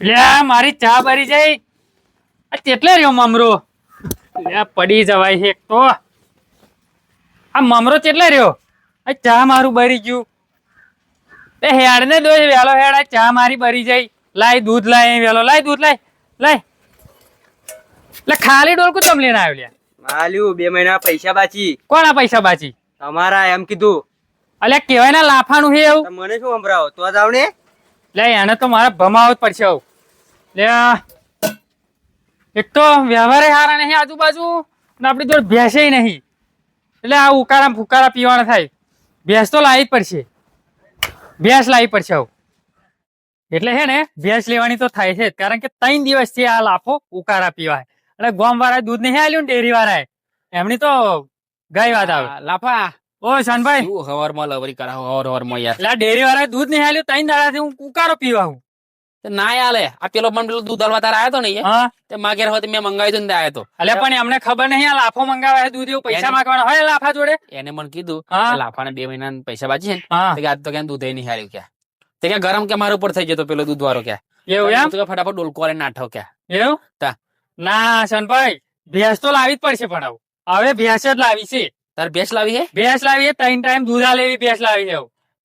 લે મારી ચા ભરી જઈ. આ કેટલે રહ્યો મમરો? લે પડી જવાય છે તો. આ મમરો કેટલે રહ્યો? આ ચા મારું ભરી ગયું. તે હેડ ને દો વેલો હેડ આ ચા મારી ભરી જઈ. લાય દૂધ લાય વેલો. લાય દૂધ લાય લાય. લે ખાલી ડોલકું તમ લઈને આવ્યો લે માલ્યું બે મહિના પૈસા બાચી. આ પૈસા બાચી? તમારા એમ કીધું. અલ્યા કેવાય ના લાફાનું છે એવું? મને શું સંભળાવો? તો જાવ ને. લે એને તો મારે ભમાવો જ પડશે આવું. લે એક તો વ્યવહારે હારા નહીં આજુબાજુ ને આપણી જોડે ભેંસે નહીં. એટલે આ ઉકાળા ફુકારા પીવાના થાય. ભેંસ તો લાવી જ પડશે. ભેંસ લાવી પડશે આવું. એટલે છે ને ભેંસ લેવાની તો થાય છે. કારણ કે ત્રણ દિવસથી આ લાફો ઉકાળા પીવાય. અને ગોમ વાળા દૂધ નહીં આલ્યું ને ડેરી વાળાએ એમની તો ગાય વાત આવે. લાફા. ઓ શાનભાઈ. હવારમાં લવરી કરાવો હવાર હવારમાં યાર. એટલે ડેરી વાળા દૂધ નહીં આલ્યું ત્રણ દાડાથી હું ઉકાળો પીવા હું ના આલે. આ પેલો પણ પેલો દૂધ હલવા તારા આવ્યો ને? તે મારા ઘેર મેં મંગાવ્યું ને આવ્યો તો. પણ એમને ખબર નહીં આ લાફો મંગાવે છે દૂધ એવું પૈસા માંગવાના હોય લાફા જોડે? એને મને કીધું લાફાને બે મહિના પૈસા બાજી છે આજ તો ક્યાં દૂધ નહીં હાર્યું ક્યાં? તે ક્યાં ગરમ કે મારા ઉપર થઈ જતો પેલો દૂધ વાળો ક્યાં? એવું એમ? તો ફટાફટ ડોલકો વાળીને નાઠો ક્યાં? એવું? તા. ના શનભાઈ ભેંસ તો લાવી જ પડશે પણ હવે ભેંસ જ લાવી છે. તાર ભેંસ લાવી છે? ભેંસ લાવી છે ત્રણ ટાઈમ દૂધ આલે એવી ભેંસ લાવી છે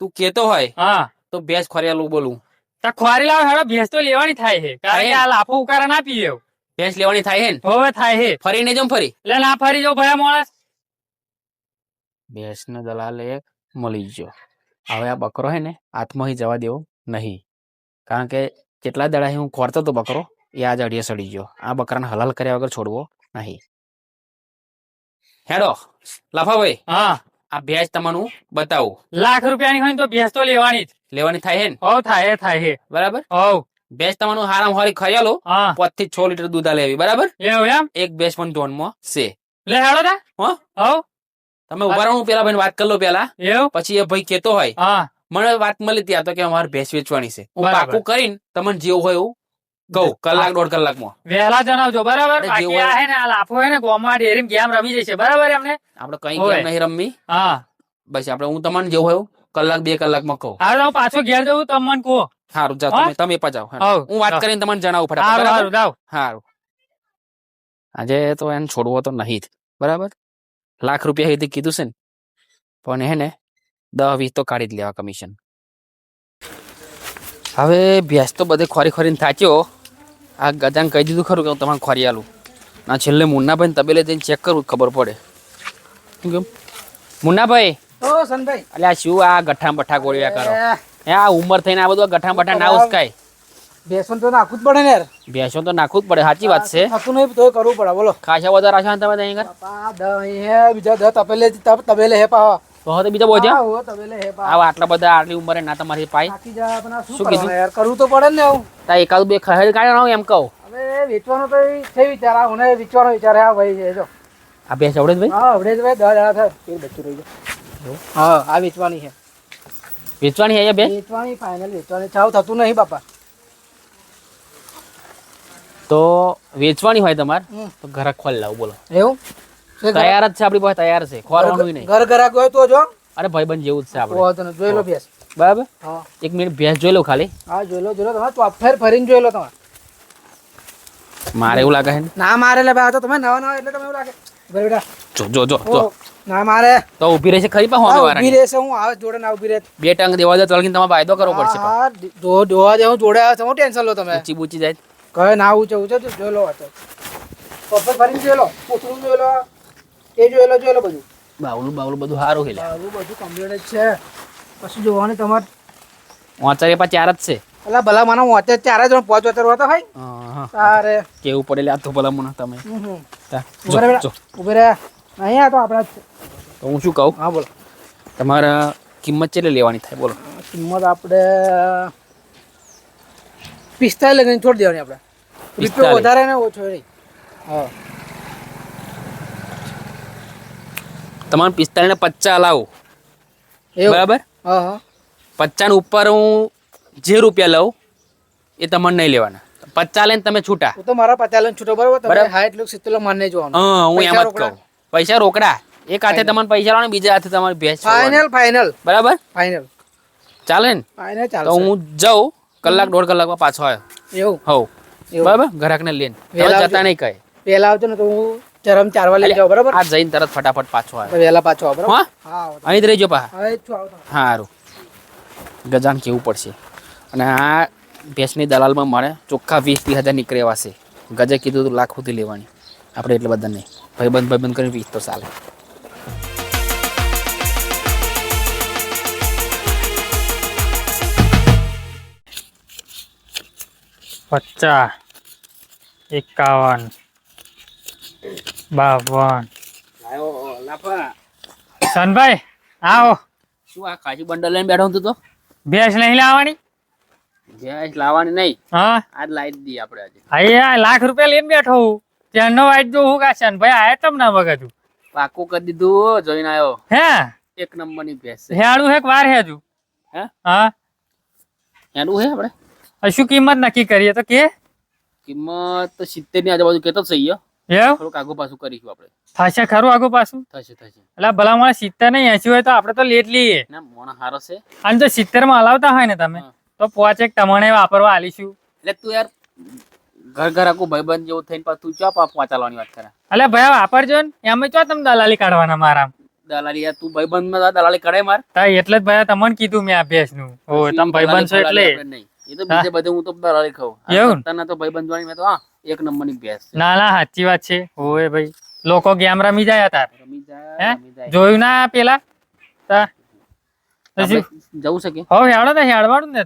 તું કેતો હોય હા. તો ભેંસ ખોરિયાલું બોલું. ખોરી લાવે હેડો ભેંસ તો લેવાની થાય છે કારણ કે આ લાફો ઉકારા ના પીએ ભેંસ લેવાની થાય છે ને? હવે થાય છે ફરીને જમ ફરી. એટલે ના ફરી જાવ ભયા માણસ. ભેંસ ને દલાલે મળી ગયો. હવે આ બકરો હે ને આત્મહી જવા દેવો નહીં. કારણ કે કેટલા દડા હું ખોરતો તો બકરો એ આજ અડીએ સડી ગયો. આ બકરાને હલાલ કર્યા વગર છોડવો નહીં. હેડો લાફાભાઈ. હા. આ ભેંસ તમારું બતાવો. લાખ રૂપિયાની હોય તો ભેંસ તો લેવાની જ. લેવાની થાય હે ને? હવ થાય થાય હે. બરાબર? હવ. ભેંસ તમારું હારામ હારી ખયાલો પાંચથી છ લીટર દૂધ લેવી. બરાબર? એમ? એક ભેંસ પણ ધોનમાં છે. લે હાડો તા. હો? હવ. તમે ઊભા રહો હું પેલા ભાઈ વાત કરી લો પેલા. એવું? પછી એ ભાઈ કેતો હોય. હા. મને વાત મળી ત્યાં તો કે અમારે ભેંસ વેચવાની છે. હું પાકું કરીને તમને જેવું હોય એવું કહું કલાક દોઢ કલાકમાં. વહેલા જણાવજો બરાબર? બાકી આ હે ને આ લાફો હે ને ગોમાં ડેરીમ ગેમ રમી જશે બરાબર એમને? આપણે કઈ ગેમ નહીં રમવી. હા. બસ આપણે હું તમને જેવું હોય કલાક બે કલાકમાં કહું. હા હું પાછો ઘેર જવું તમને કહો. સારું જાઓ તમે તમે પાછા જાઓ હું વાત કરીને તમને જણાવું ફટાફટ સારું સારું સારું આજે તો એને છોડવો તો નહીં જ બરાબર? લાખ રૂપિયા સુધી કીધું છે ને પણ હે ને દસ વીસ તો કાઢી જ લેવા કમિશન હવે ભેંસ તો બધે ખોરી ખોરીને થાચ્યો આ ગજાને કહી દીધું ખરું કે હું તમારે ખોરી આલું. ના છેલ્લે મુન્નાભાઈ તબેલે જઈને ચેક કરવું ખબર પડે. શું કેમ? મુન્નાભાઈ! ઓ સનભાઈ અલ્યા શું આ ગઠ્ઠા બઠ્ઠા ગોળ્યા કરો હે આ ઉંમર થઈને આ બધું આ ગઠ્ઠા બઠ્ઠા ના ઉસકાય. બેસન તો નાખવું જ પડે ને યાર. ભેંસો તો નાખવું જ પડે સાચી વાત છે. થતું નહીં તો કરવું પડે બોલો. ખાસા વધારે રાખ્યા તમે હે બીજા દ તપેલે તપ- તબેલે હે પાવા. તો હવે બીજા પાવા આવા આટલા બધા આટલી ઉંમરે ના તમારી પાય. શું કીધું? યાર કરવું તો પડે ને હું તા એકાદ બે ખહેડ કાઢ્યા એમ કહું. હવે વેચવાનો તો છે વિચાર આ હું વેચવાનો વિચાર આ ભાઈ જો. આ ભેંસ આવડે ભાઈ હા અવડે ભાઈ દસ હજાર થાય એ બચ્ચું રહી જાય હા આ વેચવાની છે. વેચવાની અહીંયા બે? વેચવાની ફાઇનલ વેચવાની. ચાવ થતું નહીં બાપા. તો વેચવાની હોય તમારે? તો ઘરે ખોલ લાવું બોલો. એવું? તૈયાર જ છે આપણી પાસે તૈયાર છે. ખોરવાનું નહીં. ઘર ઘરાક હોય તો જો. અરે ભાઈબંધ જેવું જ છે આપણે. જોઈ લો ભેંસ. બરાબર? હા. એક મિનિટ ભેંસ જોઈ લો ખાલી. હા જોઈ લો જોઈ લો તમે ચોફેર ફરીને જોઈ લો તમે મારે એવું લાગે છે ના? મારે લે ભાઈ તો તમે નવા નવા એટલે તમે એવું લાગે. બેટા. જો જો જો જો. ના મારે. તો ઊભી રહેશે ખરી પણ હોમે ઊભી રહેશે હું આવે જોડે ના ઊભી રહે. બે ટંગ દેવા દે તળકીને તમારે વાયદો કરવો પડશે હા દો દોવા દે હું જોડે આવે હું ટેન્શન લો તમે. ઊંચી બૂચી જાય. કહે ના ઊંચે ઊંચે જોઈ લો તો. ફરીને જોઈ લો. પૂછડું જોઈ લો. એ જોયેલો જોયેલો બધું. બાવલું બાવલું બધું સારું હેલે બધું બધું કમ્પ્લીટ જ છે. પછી જોવાની તમારે. વાંચારે પા ચાર જ છે. એટલે ભલા મને વાંચે ચાર જ પાંચ વાંચર વાતો હોય. તારે. કેવું પડે લે આ તો ભલા મને તમે. ઉભે રહે અહીંયા તો આપણા તો હું શું કહું? હા બોલો. તમારે કિંમત કેટલી લેવાની થાય? બોલો. કિંમત આપણે પિસ્તાલીસ લગીને છોડી દેવાની આપણે. રૂપિયો વધારે ને ઓછો નહીં હા. તમારે પિસ્તાળીસ ને પચાસ લાવું બરાબર? પચાસ ઉપર હું જે રૂપિયા લઉં એ તમારે નહીં લેવાના. પચાસ લઈને તમે છૂટા. તો મારા પચાસ લઈને છૂટો બરોબર? તમે. હાઈટ લુક સિત્તેર માનને જોવાનું. હા હું એમ જ રોકડા? કહું પૈસા રોકડા. એક હાથે તમારે પૈસા લાવવાના બીજા હાથે તમારે ભેંસ. ફાઇનલ ફાઇનલ બરાબર? ફાઇનલ ચાલે ને? ફાઇનલ તો હું જાઉં કલાક દોઢ કલાકમાં પાછો આવ્યો. એવું? હવ. બરાબર? ગ્રાહકને લઈને. જતા નહીં કહે. પેલા આવજો ને તો હું ચરમ ચારવા લઈ જાવ બરાબર? આ જઈને તરત ફટાફટ પાછો આવે. વહેલા પાછો આવ બરાબર? હા? હા અહીં જ રહેજો પા હવે છું આવતો સારું ગજાન કેવું પડશે? અને આ ભેંસની દલાલમાં મળે ચોખ્ખા વીસ ત્રીસ હજાર નીકળે એવા છે ગજે કીધું તો લાખ સુધી લેવાની. આપણે એટલે બધા નહીં ભાઈબંધ ભાઈબંધ કરીને વીસ તો ચાલે. પચાસ એકાવન બાવન સનભાઈ આવો. શું આ કાજુ બંડલ લઈને બેઠો તું તો? ભેંસ નહીં લાવવાની? ભેંસ લાવવાની નહીં. હા? આજ લાવી દી આપણે આજે. અહીંયા લાખ રૂપિયા લઈને બેઠો હું. ત્યાંનો વાઈટ જો હું કા સનભાઈ આયા તમ ના વગતું પાકું કરી દીધું જોઈને આવ્યો હે? એક નંબરની ભેંસ છે. હેડું હેક વાર હેજુ. હે? હા? એનું છે આપણે? શું કિંમત નક્કી કરીએ તો કે? કિંમત સિત્તેરની આજુબાજુ કેતો હો. એવું થોડુંક આગુ પાછું કરીશું આપણે. થશે ખરું આગુ પાછું? થશે થશે. એટલે ભલા મને સિત્તેર નહીં એસી હોય તો આપણે તો લેટ લઈએ. ના મોણા હારો છે. અને જો સિત્તેરમાં હલાવતા હોય ને તમે. તો પોચેક તમને વાપરવા આલીશું. એટલે તું યાર ઘર ઘર આખું ભાઈબંધ જેવું થઈને પાછું તું ચા પહોંચાડવાની વાત કરે? એટલે ભાઈ વાપરજો ને એમ ચો તમે દલાલી કાઢવાના મારા દલાલી યાર તું ભાઈબંધમાં દલાલી કાઢે માર. તા એટલે જ ભાઈ તમને કીધું મેં અભ્યાસનું ઓ તમે ભાઈબંધ છો એટલે. એ તો બીજે બધે હું તો દલાલી ખાઉં. એવું? તને તો ભાઈબંધ જોડી મેં તો હા. એક નંબરની ભેંસ છે. ના ના સાચી વાત છે. ઓય ભાઈ લોકો ગેમ રમી જાય રમી જાય હે? જોયું. ના પેલા? તા જવું છે કે? હવે હેડો ને હેડવાનું ને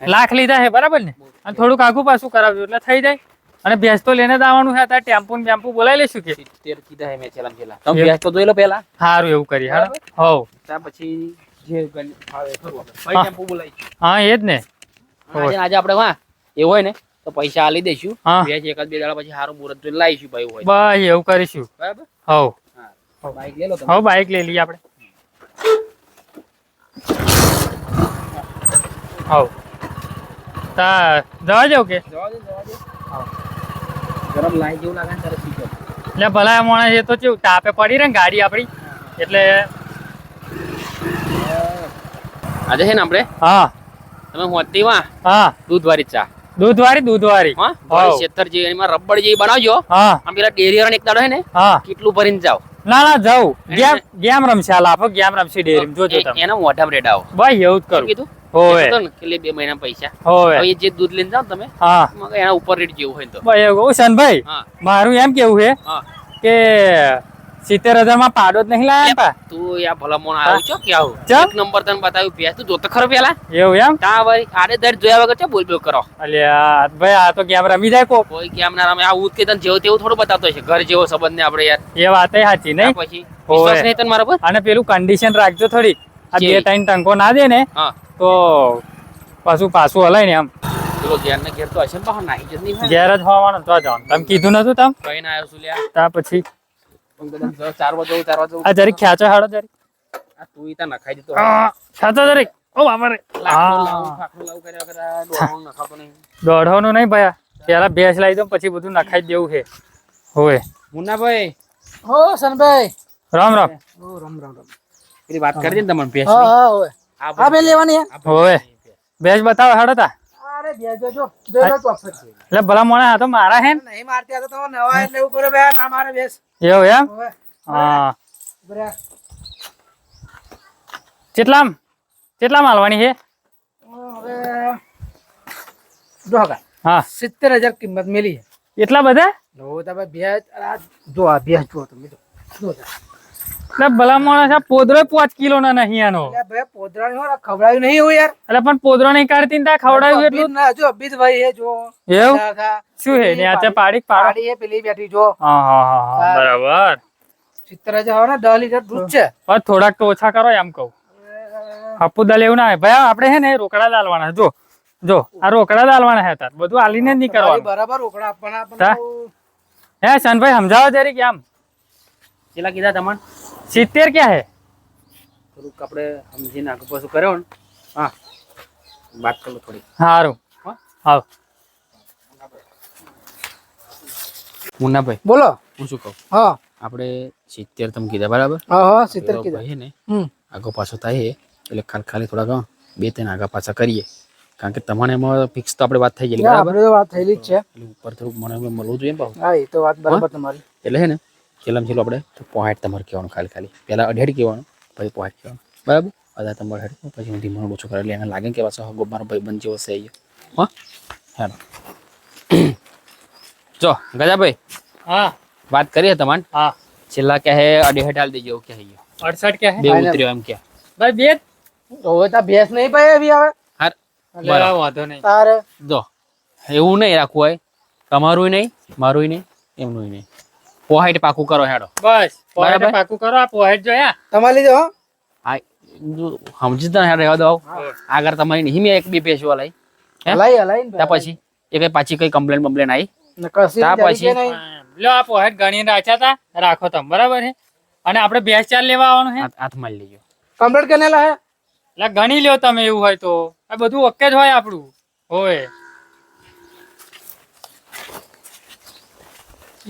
લાખ લીધા છે બરાબર ને? અને થોડુંક આગું પાછું કરાવજો એટલે થઈ જાય. અને ભેંસ તો લઈને જવાનું છે તાર ટેમ્પુ ને બેમ્પુ બોલાવી લેશું કે? સિત્તેર કીધા મેં છેલ્લા છેલ્લા. તમે ભેંસ તો જોઈ લો પેલા સારું એવું કરી હા હોવ. ત્યાં પછી જે ફાવે ખરું આપણે. હા. એ જ ને. આજે આજે આપણે હા એવું હોય ને. તો પૈસા આલી દઈશું. હા. ભેંસ એકાદ બે દાડા પછી સારું મુહૂર્ત જોઈને લાવીશું ભાઈ હોય બસ એવું કરીશું. બરાબર? હવ. બાઈક લઈ લો તમે. બાઈક લઈ લઈએ આપણે. હવ. તા જવા જાવ કે જવા દે જવા દે. ગરમ લાઈ જેવું લાગે ને ત્યારે શીખો. એટલે ભલા માણસ એ તો કેવું તાપે પડી રહે ગાડી આપણી એટલે આજે છે ને આપણે? હા. તમે હોતી વા? હા. દૂધવારી ચા. દૂધવાળી દૂધવાળી. હા હાવ. એમાં રબડ જેવી બનાવજો. હા. આમ પેલા ડેરી વાળા એક દાડો હે ને હા. કેટલું ભરીને જાવ ના ના જાવ ગેમ ગેમ રમશે હાલ આપો ગેમ રમશે ડેરી જોજો તમે. એના મોઢામાં રેડાવો ભાઈ એવું જ કરું. કીધું? હોવે. ને બે મહિના પૈસા. હોવે. હવે જે દૂધ લઈને જાવ તમે હા. એના ઉપર રેટ જેવું હોય તો. ભાઈ એવું. હા. મારું એમ કેવું છે કે સિત્તેર હજારમાં પાડો જ નહીં લાયા પા. તું યા ભલા મોણ આવ્યો છો કે આવું? એક નંબર તને બતાવ્યું ભેંસ તું જોતો ખરો પેલા? એવું એમ? તા ભાઈ આડે દર જોયા વગર છે બોલ બોલ કરો? અલ્યા ભાઈ આ તો કેમ રમી જાય કો કોઈ કેમ ના રમે. આ ઉત કે તને જેવો તેવું થોડું બતાવતો છે ઘર જેવો સંબંધ ને આપણે યાર. એ વાત સાચી નહીં? પછી વિશ્વાસ નહીં તને મારા પર? અને પેલું કન્ડિશન રાખજો થોડી આ બે? ત્રણ ટંકો ના દે ને તો પાછું પાછું હલાય ને એમ. ઘેર ને ઘેર તો હશે ને બહાર નાખી જ નહીં ઘેર જ હોવાનું તો જવાનું તમે કીધું નતું તમ? કઈ ના આવ્યો છું લ્યા. તા પછી પણ કદાચ ચારવા જવું આ જરીક ખેંચો હાડો જરીક. આ તું ઈ નખાઈ દીધો આ, જરીક. ઓ બાપા રે. લાકડું લાવું હા ફાકડું લાવું કર્યા વગર આ ડોહાનું નખાતો નહીં. દોઢવાનું નહીં ભયા પેલા ભેંસ લાવી દો પછી બધું નખાઈ દેવું છે. હોય મુન્નાભાઈ. હો સનભાઈ. રામ રામ. ઓ રામ રામ રામ. પેલી વાત કરી દે ને તમને ભેંસ હા હા હોય આ બે લેવાની હે? હોવે. ભેંસ બતાવો હાડો તા. અરે બે જોજો જોઈ લો ચોક્કસ એટલે ભલા મોણા આ તો મારા હે? ને નહીં મારતી આ તો તમે નવા એટલે એવું કરો બે ના મારે બેસ. એવું એમ? હવે હા. બરાબર કેટલામ? કેટલામ હાલવાની છે હવે જો કાકા હા. સિત્તેર હજાર કિંમત મેલી છે. એટલા બધા? જો તમે ભેજ આ જો આ ભેજ જો તમે જો. જો તમે. એટલે ભલા માણસ આ પોદરો પાંચ કિલો ના નહીં આનો. એટલે ભાઈ પોદરાની હોય ને, ખવડાવ્યું નહીં હોય યાર. એટલે પણ પોદરો નહીં કાઢતી ત્યાં ખવડાવ્યું એટલું ના જો અભિત ભાઈ હે જો. એવું? શું હે ને આ પાડી પાડી પેલી બેઠી જો. હા હા હા હા બરાબર. સિત્તેર હજાર ને દસ લીટર દૂધ છે. થોડાક તો ઓછા કરો એમ કહું. હપુદા લેવું ના ભાઈ આપણે હે ને રોકડા લાલવાના જો જો આ રોકડા દાલવાના હે તાર બધું આલીને જ નહીં કરવાનું. બરાબર રોકડા આપવાના હે શનભાઈ સમજાવો જરી કે આમ પેલા કીધા તમને સિત્તેર ક્યાં હે? થોડુંક આપણે સમજીને આગળ પાછું કર્યો ને. હા. વાત કરો થોડી સારું હા? હા મુન્નાભાઈ બોલો. હું શું કહું? હા. આપણે સિત્તેર તમે કીધા બરાબર? હા હા સિત્તેર કીધા. ભાઈ ને હમ. આગો પાછો થાય એટલે ખાલી ખાલી થોડાક બે ત્રણ આગા પાછા કરીએ. કારણ કે તમારે એમાં ફિક્સ તો આપણે વાત થઈ ગયેલી બરાબર? વાત થયેલી જ છે. ઉપર થોડુંક મને મળવું જોઈએ હા એ તો વાત બરાબર તમારી. એટલે હે ને છેલ્લામાં છેલ્લું આપણે તો પોઈન્ટ તમારે કહેવાનું ખાલી ખાલી. પહેલાં અઢેડ કહેવાનું પછી પોઈન્ટ કહેવાનું. બરાબર? અદા તમારે હેડ પછી હું ધીમો ઓછું કરે એટલે એને લાગે ને કે પાછો હગો મારો ભાઈ બંધ જેવો છે એ હા? હેલો. જો ગજાભાઈ હા. વાત કરીએ તમારે હા. છેલ્લા કે હે? અઢેડ હાલ દેજો એવું કે અડસઠ કે બે હે ઉતર્યો એમ કે ભાઈ બે જ? હવે તા ભેંસ નહીં પાય એવી આવે. હાર એટલે આ વાંધો નહીં. તારે. જો એવું નહીં રાખવું હોય. તમારું નહીં મારું નહીં એમનું નહીં. પોહાઈટ પાકું કરો હેડો. બસ પોહેટ પાકું કરો આ પોહેટ જોયા? તમારે લીધો હો? આ સમજી તને હેડો દો આગળ તમારી નહીં મેં એક બી પેશવા લઈ લઈ લઈ ત્યાં પછી એ કઈ પાછી કઈ કમ્પ્લેન બમ્પ્લેન આવી તા પછી? લો આ પોહાઈટ ગણી રાખ્યા હતા રાખો તમે બરાબર છે? અને આપણે ભેંસ ચાર લેવા આવવાનું છે. હાથ હાથમાં લઈ લેજો. કમ્પ્લીટ કરેલા હે? એટલે ગણી લ્યો તમે એવું હોય તો. આ બધું ઓકે જ હોય આપણું. હોય.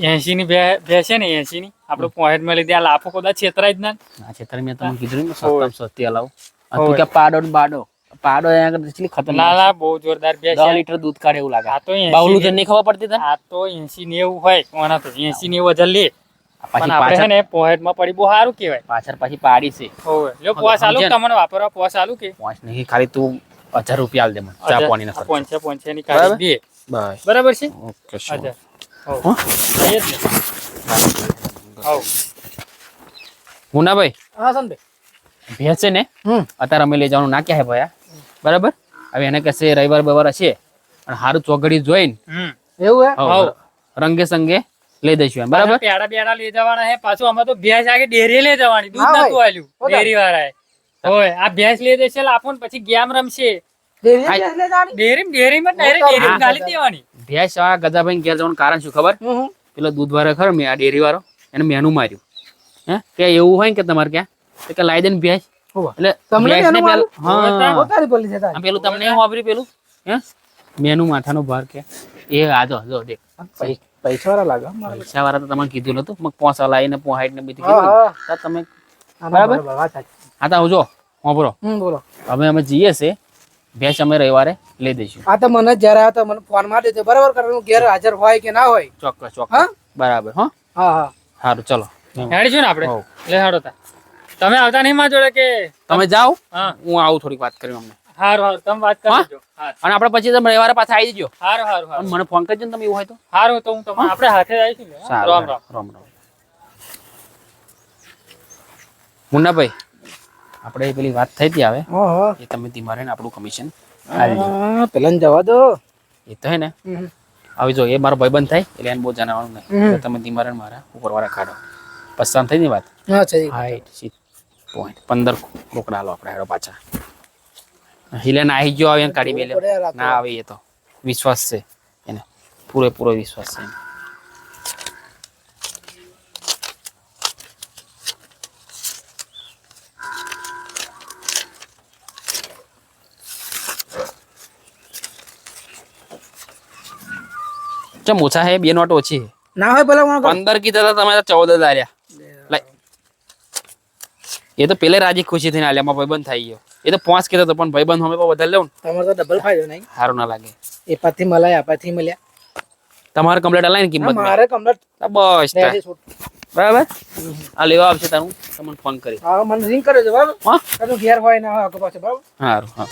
એસી ની ભે છે ને એસી ની આપડે પોઈન્ટમાં લીધી. આ લાફો કદાચ છેતરાય જ ના. ના છેતર મેં તમને કીધું ને સસ્તામાં સસ્તી હલાવું. તું કે પાડો ને બાડો. પાડો અહીંયા આગળ એટલી ખતરનાક ના બહુ જોરદાર બે છે. લીટર દૂધ કાઢે એવું લાગે. આ તો બાવલું એસી નહીં ખબર પડતી તને? આ તો એસી નેવું હોય. કોના તો એસી નેવું હજાર લે. પણ પાછી આપણે છે પાછળ ને પોહેટમાં પડી બહુ સારું કહેવાય. પાછળ પાછી પાડી છે. હોય. લ્યો પોસ આલુ તમને વાપરવા પોસ આલુ કે? પોસ નહીં ખાલી તું હજાર રૂપિયા આલ દે મને. ચા પાણી ના ખર્ચો. પોંચે પોંચે ની કાઢી દે. બરાબર છે? ઓકે અચ્છા ને. મુનાભાઈ હા સંભાઈ ભેંસ ને? અત્યારે અમે લઈ જવાનું ના હે ભયા. બરાબર? હવે એને કહેશે રવિવાર બવાર હશે. અને સારું ચોગડી જોઈને એવું રંગે સંગે લઈ દઈશું બરાબર? પેડા બેડા લઈ જવાના પાછું અમે તો ભેંસ આગે ડેરી લઈ જવાની. દૂધ નતું આલ્યું. ડેરી વાળાએ હોય આ ભેંસ લઈ જશે આપો ને પછી ગેમ રમશે. ડેરી હા. ભેંસ લે જાણી ડેરી ડેરી માં ડાયરેક્ટ ડેરી ગાલી દેવાની. ભેંસ આ ગજાભાઈ ઘેર જવાનું કારણ શું ખબર. પેલો દૂધ વાળો ખરો મેં આ ડેરી વાળો એને મેનું માર્યું. હે? કે એવું હોય કે તમારે ક્યાં? કે લાઈ દે ને ભેંસ. એટલે પેલું- તમને પેલું? હે? મેનું માથાનો ભાર કે એ આજો જો દેખ. પૈસા વાળા લાગે પૈસા વાળા તો તમને કીધું નતું. મગ પોસા લાઈને પોહાઈટ ને બધું કીધું. તમે બરાબર? હા તો આવજો વાપરો બોલો. હવે અમે જઈએ છે. ભેંસ અમે રવિવારે લઈ દઈશું. આ તો મને જયારે આવ્યો તો મને ફોન મારી દેજો બરાબર કારણ હું ઘેર હાજર હોય કે ના હોય? ચોક્કસ ચોક્કસ. બરાબર હા? હા હા. સારું ચલો. હેડીશું ને આપણે? લે હાડો તા. તમે આવતા નહીં માં જોડે કે? તમે જાઓ. હા. હું આવું થોડીક વાત કરી અમને હારું હારું. તમે વાત? કરજો અને આપણે પછી તમે રવિવારે પાછા આવી જજો. હારું હારું હારું. મને ફોન કરજો ને તમે એવું હોય તો. હારું તો હું તમને આપણે હાથે જ આવીશું રામ રામ. રામ રામ. મુન્નાભાઈ આપણે પેલી વાત થઈ હતી આવે? એ તમે ધીમારે ને આપણું કમિશન પેલા જવા દો. એ તો હે ને. હમ. આવી જો એ મારો ભાઈબંધ થાય એટલે એને બહુ જણાવવાનું નહીં. તમે ધીમારે મારા ઉપરવાળા કાઢો પસંદ થઈ ને વાત? હાઈટ પોઈન્ટ પંદર રોકડા લો આપણે હેડો પાછા. હિલે ના આવી ગયો આવે કાઢી મેલે ના આવે એ તો વિશ્વાસ છે. એને પૂરેપૂરો વિશ્વાસ છે એને. ચમ ઓછા હે બે નોટ ઓછી ના હોય પેલા પંદર કીધા હતા તમે ચૌદ જ એ તો પેલે રાજી ખુશી થઈને આલ્યા મારો ભાઈબંધ થઈ ગયો. એ તો પાંચ કીધા તો પણ ભાઈબંધ અમે વધારે લેવું તમારે તો ડબલ ફાયદો નહીં. સારું ના લાગે. એ પાછી મળાય આ પાછી મળ્યા તમારે કમ્પ્લેટ અલાય ને કિંમત મારે કમ્પ્લેટ બસ. બરાબર? આ લેવા આવશે તારું. તમને ફોન કરી હા મને રિંગ કરે છે બરાબર? હા? ઘેર હોય ના હોય બરાબર? સારું હા.